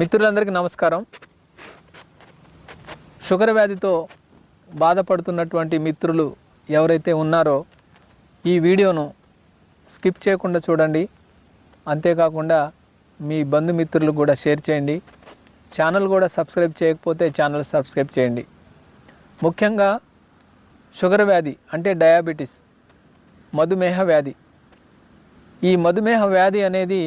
మిత్రులందరికీ నమస్కారం. షుగర్ వ్యాధితో బాధపడుతున్నటువంటి మిత్రులు ఎవరైతే ఉన్నారో ఈ వీడియోను స్కిప్ చేయకుండా చూడండి. అంతేకాకుండా మీ బంధుమిత్రులు కూడా షేర్ చేయండి. ఛానల్ కూడా సబ్స్క్రైబ్ చేయకపోతే ఛానల్ సబ్స్క్రైబ్ చేయండి. ముఖ్యంగా షుగర్ వ్యాధి అంటే డయాబెటీస్ మధుమేహ వ్యాధి. ఈ మధుమేహ వ్యాధి అనేది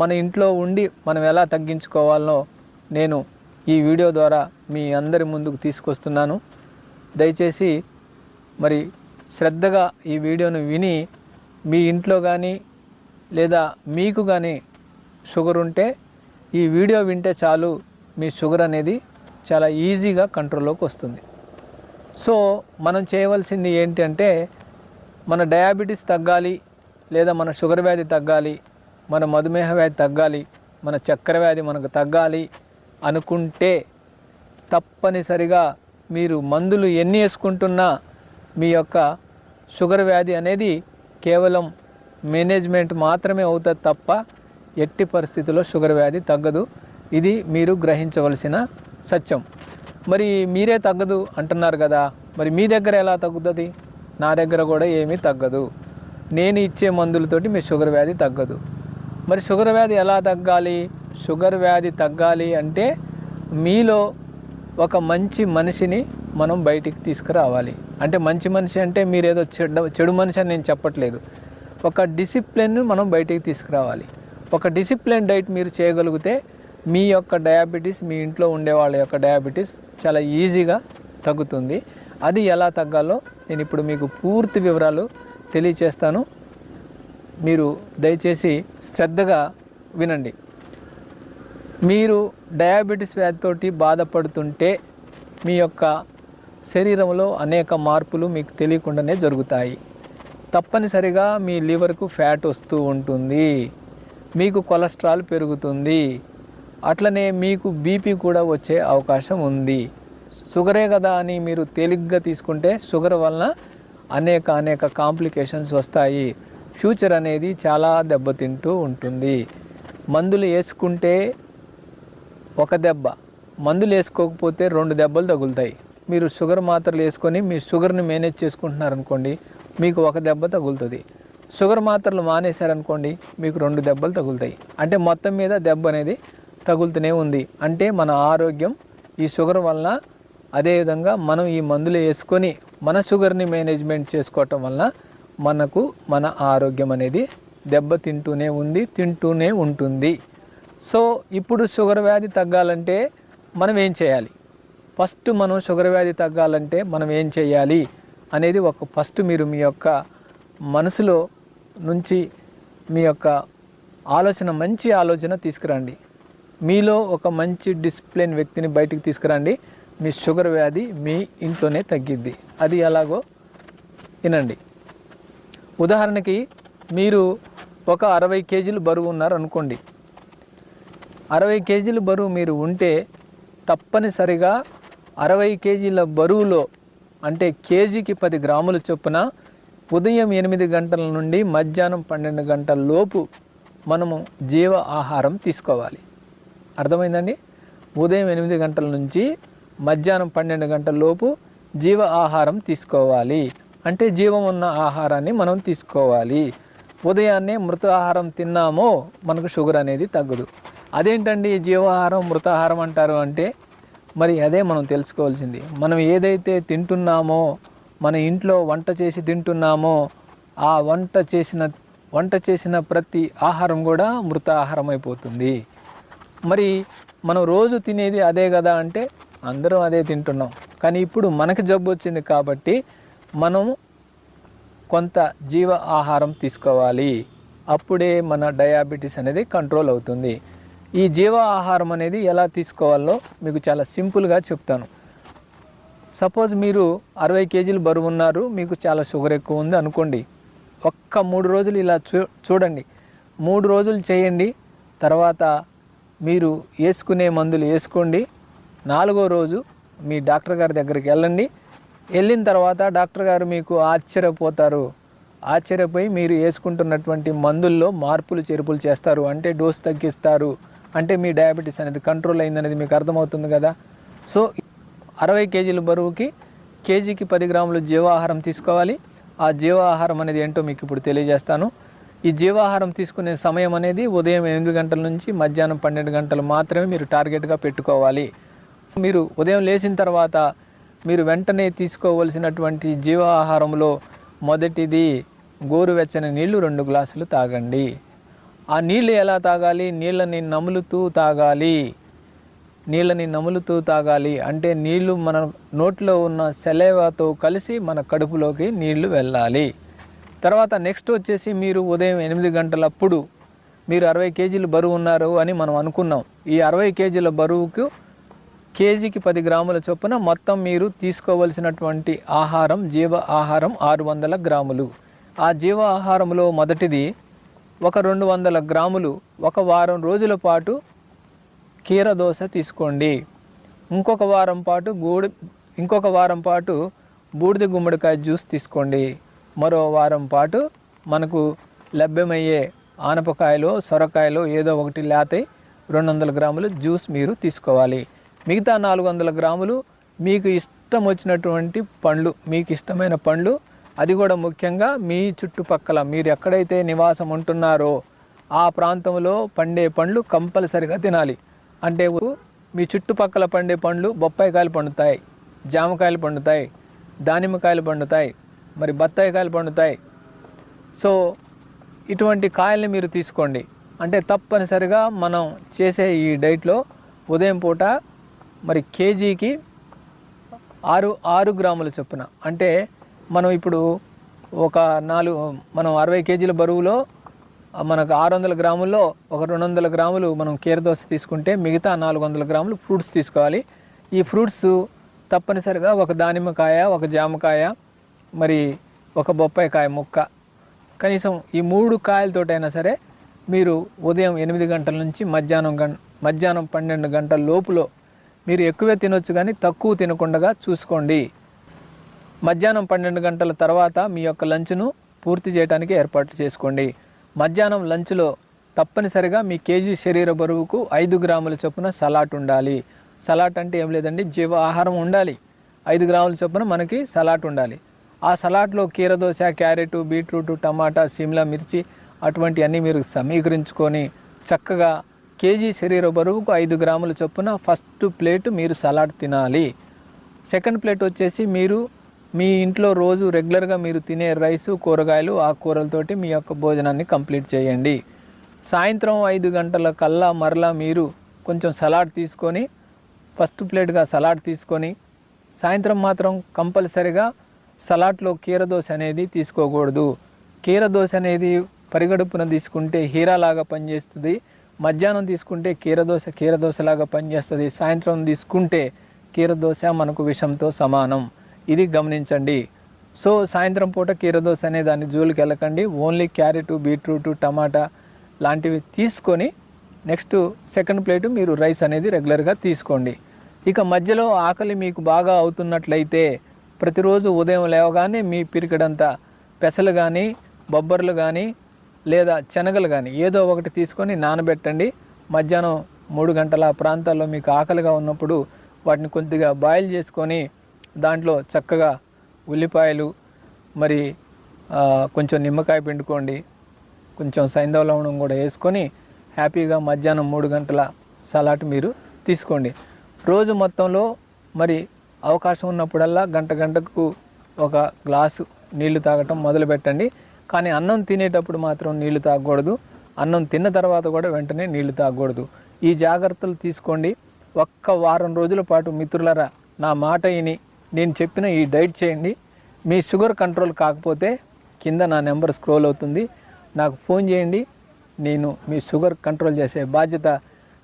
మన ఇంట్లో ఉండి మనం ఎలా తగ్గించుకోవాలనో నేను ఈ వీడియో ద్వారా మీ అందరి ముందుకు తీసుకొస్తున్నాను. దయచేసి మరి శ్రద్ధగా ఈ వీడియోను విని మీ ఇంట్లో కానీ లేదా మీకు కానీ షుగర్ ఉంటే ఈ వీడియో వింటే చాలు. మీ షుగర్ అనేది చాలా ఈజీగా కంట్రోల్లోకి వస్తుంది. సో మనం చేయవలసింది ఏంటంటే మన డయాబెటీస్ తగ్గాలి లేదా మన షుగర్ వ్యాధి తగ్గాలి మన మధుమేహ వ్యాధి తగ్గాలి మన చక్కెర వ్యాధి మనకు తగ్గాలి అనుకుంటే తప్పనిసరిగా మీరు మందులు ఎన్ని వేసుకుంటున్నా మీ యొక్క షుగర్ వ్యాధి అనేది కేవలం మేనేజ్మెంట్ మాత్రమే అవుతుంది తప్ప ఎట్టి పరిస్థితుల్లో షుగర్ వ్యాధి తగ్గదు. ఇది మీరు గ్రహించవలసిన సత్యం. మరి మీరే తగ్గదు అంటున్నారు కదా మరి మీ దగ్గర ఎలా తగ్గుతుంది? నా దగ్గర కూడా ఏమీ తగ్గదు. నేను ఇచ్చే మందులతోటి మీ షుగర్ వ్యాధి తగ్గదు. మరి షుగర్ వ్యాధి ఎలా తగ్గాలి? షుగర్ వ్యాధి తగ్గాలి అంటే మీలో ఒక మంచి మనిషిని మనం బయటికి తీసుకురావాలి. అంటే మంచి మనిషి అంటే మీరు ఏదో చెడు చెడు మనిషి అని నేను చెప్పట్లేదు. ఒక డిసిప్లిన్ మనం బయటికి తీసుకురావాలి. ఒక డిసిప్లిన్ డైట్ మీరు చేయగలిగితే మీ యొక్క డయాబెటీస్ మీ ఇంట్లో ఉండే వాళ్ళ యొక్క డయాబెటీస్ చాలా ఈజీగా తగ్గుతుంది. అది ఎలా తగ్గాలో నేను ఇప్పుడు మీకు పూర్తి వివరాలు తెలియచేస్తాను. మీరు దయచేసి శ్రద్ధగా వినండి. మీరు డయాబెటీస్ వ్యాధితోటి బాధపడుతుంటే మీ యొక్క శరీరంలో అనేక మార్పులు మీకు తెలియకుండానే జరుగుతాయి. తప్పనిసరిగా మీ లివర్కు ఫ్యాట్ వస్తూ ఉంటుంది. మీకు కొలెస్ట్రాల్ పెరుగుతుంది. అట్లనే మీకు బీపీ కూడా వచ్చే అవకాశం ఉంది. షుగరే కదా అని మీరు తేలిగ్గా తీసుకుంటే షుగర్ వలన అనేక అనేక కాంప్లికేషన్స్ వస్తాయి. ఫ్యూచర్ అనేది చాలా దెబ్బతింటూ ఉంటుంది. మందులు వేసుకుంటే ఒక దెబ్బ మందులు వేసుకోకపోతే రెండు దెబ్బలు తగులుతాయి. మీరు షుగర్ మాత్రలు వేసుకొని మీ షుగర్ని మేనేజ్ చేసుకుంటున్నారనుకోండి మీకు ఒక దెబ్బ తగులుతుంది. షుగర్ మాత్రలు మానేశారనుకోండి మీకు రెండు దెబ్బలు తగులుతాయి. అంటే మొత్తం మీద దెబ్బ అనేది తగులుతూనే ఉంది. అంటే మన ఆరోగ్యం ఈ షుగర్ వలన అదేవిధంగా మనం ఈ మందులు వేసుకొని మన షుగర్ని మేనేజ్మెంట్ చేసుకోవటం వలన మనకు మన ఆరోగ్యం అనేది దెబ్బతింటూనే ఉంది తింటూనే ఉంటుంది. సో ఇప్పుడు షుగర్ వ్యాధి తగ్గాలంటే మనం ఏం చేయాలి? ఫస్ట్ మనం షుగర్ వ్యాధి తగ్గాలంటే మనం ఏం చేయాలి? అనేది ఒక ఫస్ట్ మీరు మీ యొక్క మనసులో నుంచి మీ యొక్క ఆలోచన మంచి ఆలోచన తీసుకురండి. మీలో ఒక మంచి డిసిప్లిన్ వ్యక్తిని బయటికి తీసుకురండి. మీ షుగర్ వ్యాధి మీ ఇంట్లోనే తగ్గిద్ది. అది ఎలాగో వినండి. ఉదాహరణకి మీరు ఒక అరవై కేజీలు బరువు ఉన్నారు అనుకోండి అరవై కేజీల బరువు మీరు ఉంటే తప్పనిసరిగా అరవై కేజీల బరువులో అంటే కేజీకి పది గ్రాముల చొప్పున ఉదయం ఎనిమిది గంటల నుండి మధ్యాహ్నం పన్నెండు గంటల లోపు మనము జీవ ఆహారం తీసుకోవాలి. అర్థమైందండి? ఉదయం ఎనిమిది గంటల నుంచి మధ్యాహ్నం పన్నెండు గంటల లోపు జీవ ఆహారం తీసుకోవాలి. అంటే జీవం ఉన్న ఆహారాన్ని మనం తీసుకోవాలి. ఉదయాన్నే మృత ఆహారం తిన్నామో మనకు షుగర్ అనేది తగ్గదు. అదేంటండి జీవాహారం మృతాహారం అంటారు అంటే? మరి అదే మనం తెలుసుకోవాల్సింది. మనం ఏదైతే తింటున్నామో మన ఇంట్లో వంట చేసి తింటున్నామో ఆ వంట చేసిన వంట చేసిన ప్రతి ఆహారం కూడా మృతాహారం అయిపోతుంది మరి మనం రోజు తినేది అదే కదా అంటే అందరం అదే తింటున్నాం. కానీ ఇప్పుడు మనకి జబ్బు వచ్చింది కాబట్టి మనము కొంత జీవ ఆహారం తీసుకోవాలి. అప్పుడే మన డయాబెటీస్ అనేది కంట్రోల్ అవుతుంది. ఈ జీవ ఆహారం అనేది ఎలా తీసుకోవాలో మీకు చాలా సింపుల్గా చెప్తాను. సపోజ్ మీరు అరవై కేజీలు బరువు ఉన్నారు మీకు చాలా షుగర్ ఎక్కువ ఉంది అనుకోండి. ఒక్క మూడు రోజులు ఇలా చూ చూడండి. మూడు రోజులు చేయండి. తర్వాత మీరు వేసుకునే మందులు వేసుకోండి. నాలుగో రోజు మీ డాక్టర్ గారి దగ్గరికి వెళ్ళండి. వెళ్ళిన తర్వాత డాక్టర్ గారు మీకు ఆశ్చర్యపోతారు. ఆశ్చర్యపోయి మీరు వేసుకుంటున్నటువంటి మందుల్లో మార్పులు చేర్పులు చేస్తారు. అంటే డోస్ తగ్గిస్తారు. అంటే మీ డయాబెటీస్ అనేది కంట్రోల్ అయిందనేది మీకు అర్థమవుతుంది కదా? సో అరవై కేజీల బరువుకి కేజీకి పది గ్రాములు జీవాహారం తీసుకోవాలి. ఆ జీవాహారం అనేది ఏంటో మీకు ఇప్పుడు తెలియజేస్తాను. ఈ జీవాహారం తీసుకునే సమయం అనేది ఉదయం ఎనిమిది గంటల నుంచి మధ్యాహ్నం పన్నెండు గంటలు మాత్రమే మీరు టార్గెట్గా పెట్టుకోవాలి. మీరు ఉదయం లేచిన తర్వాత మీరు వెంటనే తీసుకోవలసినటువంటి జీవాహారంలో మొదటిది గోరువెచ్చని నీళ్ళు రెండు గ్లాసులు తాగండి. ఆ నీళ్ళు ఎలా తాగాలి? నీళ్ళని నములుతూ తాగాలి. నీళ్ళని నములుతూ తాగాలి అంటే నీళ్ళు మన నోట్లో ఉన్న సెలేవాతో కలిసి మన కడుపులోకి నీళ్ళు వెళ్ళాలి. తర్వాత నెక్స్ట్ వచ్చేసి మీరు ఉదయం ఎనిమిది గంటలప్పుడు మీరు అరవై కేజీలు బరువు ఉన్నారు అని మనం అనుకున్నాం. ఈ అరవై కేజీల బరువుకు కేజీకి పది గ్రాముల చొప్పున మొత్తం మీరు తీసుకోవలసినటువంటి ఆహారం జీవ ఆహారం ఆరు వందల గ్రాములు. ఆ జీవ ఆహారంలో మొదటిది ఒక రెండు వందల గ్రాములు ఒక వారం రోజుల పాటు కీర దోశ తీసుకోండి. ఇంకొక వారం పాటు గూడి ఇంకొక వారం పాటు బూడిద గుమ్మడికాయ జ్యూస్ తీసుకోండి. మరో వారం పాటు మనకు లభ్యమయ్యే ఆనపకాయలో సొరకాయలో ఏదో ఒకటి లేతే రెండు వందల గ్రాములు జ్యూస్ మీరు తీసుకోవాలి. మిగతా నాలుగు వందల గ్రాములు మీకు ఇష్టం వచ్చినటువంటి పండ్లు మీకు ఇష్టమైన పండ్లు. అది కూడా ముఖ్యంగా మీ చుట్టుపక్కల మీరు ఎక్కడైతే నివాసం ఉంటున్నారో ఆ ప్రాంతంలో పండే పండ్లు కంపల్సరిగా తినాలి. అంటే మీ చుట్టుపక్కల పండే పండ్లు బొప్పాయికాయలు పండుతాయి జామకాయలు పండుతాయి దానిమ్మకాయలు పండుతాయి మరి బత్తాయికాయలు పండుతాయి. సో ఇటువంటి కాయల్ని మీరు తీసుకోండి. అంటే తప్పనిసరిగా మనం చేసే ఈ డైట్లో ఉదయం పూట మరి కేజీకి ఆరు ఆరు గ్రాముల చొప్పున. అంటే మనం ఇప్పుడు ఒక నాలుగు మనం అరవై కేజీల బరువులో మనకు ఆరు వందల గ్రాముల్లో ఒక రెండు వందల గ్రాములు మనం కీరదోస తీసుకుంటే మిగతా నాలుగు వందల గ్రాములు ఫ్రూట్స్ తీసుకోవాలి. ఈ ఫ్రూట్స్ తప్పనిసరిగా ఒక దానిమ్మకాయ ఒక జామకాయ మరి ఒక బొప్పాయికాయ ముక్క. కనీసం ఈ మూడు కాయలతోటైనా సరే మీరు ఉదయం ఎనిమిది గంటల నుంచి మధ్యాహ్నం గం మధ్యాహ్నం పన్నెండు గంటల లోపులో మీరు ఎక్కువే తినొచ్చు కానీ తక్కువ తినకుండా చూసుకోండి. మధ్యాహ్నం పన్నెండు గంటల తర్వాత మీ యొక్క లంచ్ను పూర్తి చేయడానికి ఏర్పాటు చేసుకోండి. మధ్యాహ్నం లంచ్లో తప్పనిసరిగా మీ కేజీ శరీర బరువుకు ఐదు గ్రాముల చొప్పున సలాడ్ ఉండాలి. సలాడ్ అంటే ఏం లేదండి జీవ ఆహారం ఉండాలి. ఐదు గ్రాముల చొప్పున మనకి సలాట్ ఉండాలి. ఆ సలాడ్లో కీరదోశ క్యారెట్ బీట్రూట్ టమాటా సిమ్లా మిర్చి అటువంటి అన్నీ మీరు సమీకరించుకొని చక్కగా కేజీ శరీర బరువుకు ఐదు గ్రాముల చొప్పున ఫస్ట్ ప్లేట్ మీరు సలాడ్ తినాలి. సెకండ్ ప్లేట్ వచ్చేసి మీరు మీ ఇంట్లో రోజు రెగ్యులర్గా మీరు తినే రైసు కూరగాయలు ఆకుకూరలతోటి మీ యొక్క భోజనాన్ని కంప్లీట్ చేయండి. సాయంత్రం ఐదు గంటల కల్లా మరలా మీరు కొంచెం సలాడ్ తీసుకొని ఫస్ట్ ప్లేట్గా సలాడ్ తీసుకొని సాయంత్రం మాత్రం కంపల్సరిగా సలాడ్లో కీరదోశ అనేది తీసుకోకూడదు. కీరదోశ అనేది పరిగడుపున తీసుకుంటే హీరాలాగా పనిచేస్తుంది. మధ్యాహ్నం తీసుకుంటే కీరదోశ కీరదోశలాగా పనిచేస్తుంది. సాయంత్రం తీసుకుంటే కీరదోశ మనకు విషంతో సమానం. ఇది గమనించండి. సో సాయంత్రం పూట కీరదోశ అనే దాన్ని జోలికి వెళ్ళకండి. ఓన్లీ క్యారెట్ బీట్రూట్ టమాటా లాంటివి తీసుకొని నెక్స్ట్ సెకండ్ ప్లేట్ మీరు రైస్ అనేది రెగ్యులర్గా తీసుకోండి. ఇక మధ్యలో ఆకలి మీకు బాగా అవుతున్నట్లయితే ప్రతిరోజు ఉదయం లేవగానే మీ పిరికడంతా పెసలు కానీ బొబ్బర్లు కానీ లేదా శనగలు కానీ ఏదో ఒకటి తీసుకొని నానబెట్టండి. మధ్యాహ్నం మూడు గంటల ప్రాంతాల్లో మీకు ఆకలిగా ఉన్నప్పుడు వాటిని కొద్దిగా బాయిల్ చేసుకొని దాంట్లో చక్కగా ఉల్లిపాయలు మరి కొంచెం నిమ్మకాయ పిండుకోండి. కొంచెం సైంధవ లవణం కూడా వేసుకొని హ్యాపీగా మధ్యాహ్నం మూడు గంటల సలాడ్ మీరు తీసుకోండి. రోజు మొత్తంలో మరి అవకాశం ఉన్నప్పుడల్లా గంట గంటకు ఒక గ్లాసు నీళ్ళు తాగటం మొదలు పెట్టండి కానీ అన్నం తినేటప్పుడు మాత్రం నీళ్ళు తాగకూడదు. అన్నం తిన్న తర్వాత కూడా వెంటనే నీళ్ళు తాగకూడదు. ఈ జాగ్రత్తలు తీసుకోండి. ఒక్క వారం రోజుల పాటు మిత్రులరా నా మాట విని నేను చెప్పిన ఈ డైట్ చేయండి. మీ షుగర్ కంట్రోల్ కాకపోతే కింద నా నెంబర్ స్క్రోల్ అవుతుంది. నాకు ఫోన్ చేయండి. నేను మీ షుగర్ కంట్రోల్ చేసే బాధ్యత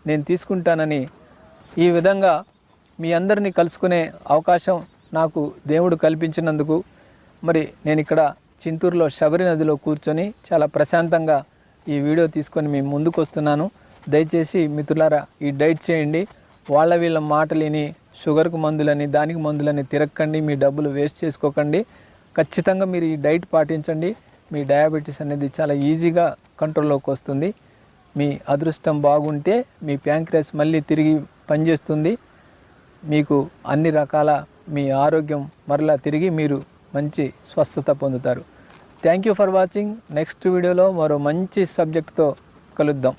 నేను తీసుకుంటానని ఈ విధంగా మీ అందరినీ కలుసుకునే అవకాశం నాకు దేవుడు కల్పించినందుకు. మరి నేను ఇక్కడ చింతూరులో శబరి నదిలో కూర్చొని చాలా ప్రశాంతంగా ఈ వీడియో తీసుకొని మీ ముందుకు వస్తున్నాను. దయచేసి మిత్రులారా ఈ డైట్ చేయండి. వాళ్ళ వీళ్ళ మాటలేని షుగర్కు మందులని దానికి మందులని తిరక్కండి. మీ డబ్బులు వేస్ట్ చేసుకోకండి. ఖచ్చితంగా మీరు ఈ డైట్ పాటించండి. మీ డయాబెటీస్ అనేది చాలా ఈజీగా కంట్రోల్లోకి వస్తుంది. మీ అదృష్టం బాగుంటే మీ ప్యాంక్రస్ మళ్ళీ తిరిగి పనిచేస్తుంది. మీకు అన్ని రకాల మీ ఆరోగ్యం మరలా తిరిగి మీరు మంచి స్వస్థత పొందుతారు. Thank you for watching next వీడియోలో మరో మంచి సబ్జెక్ట్తో కలుద్దాం.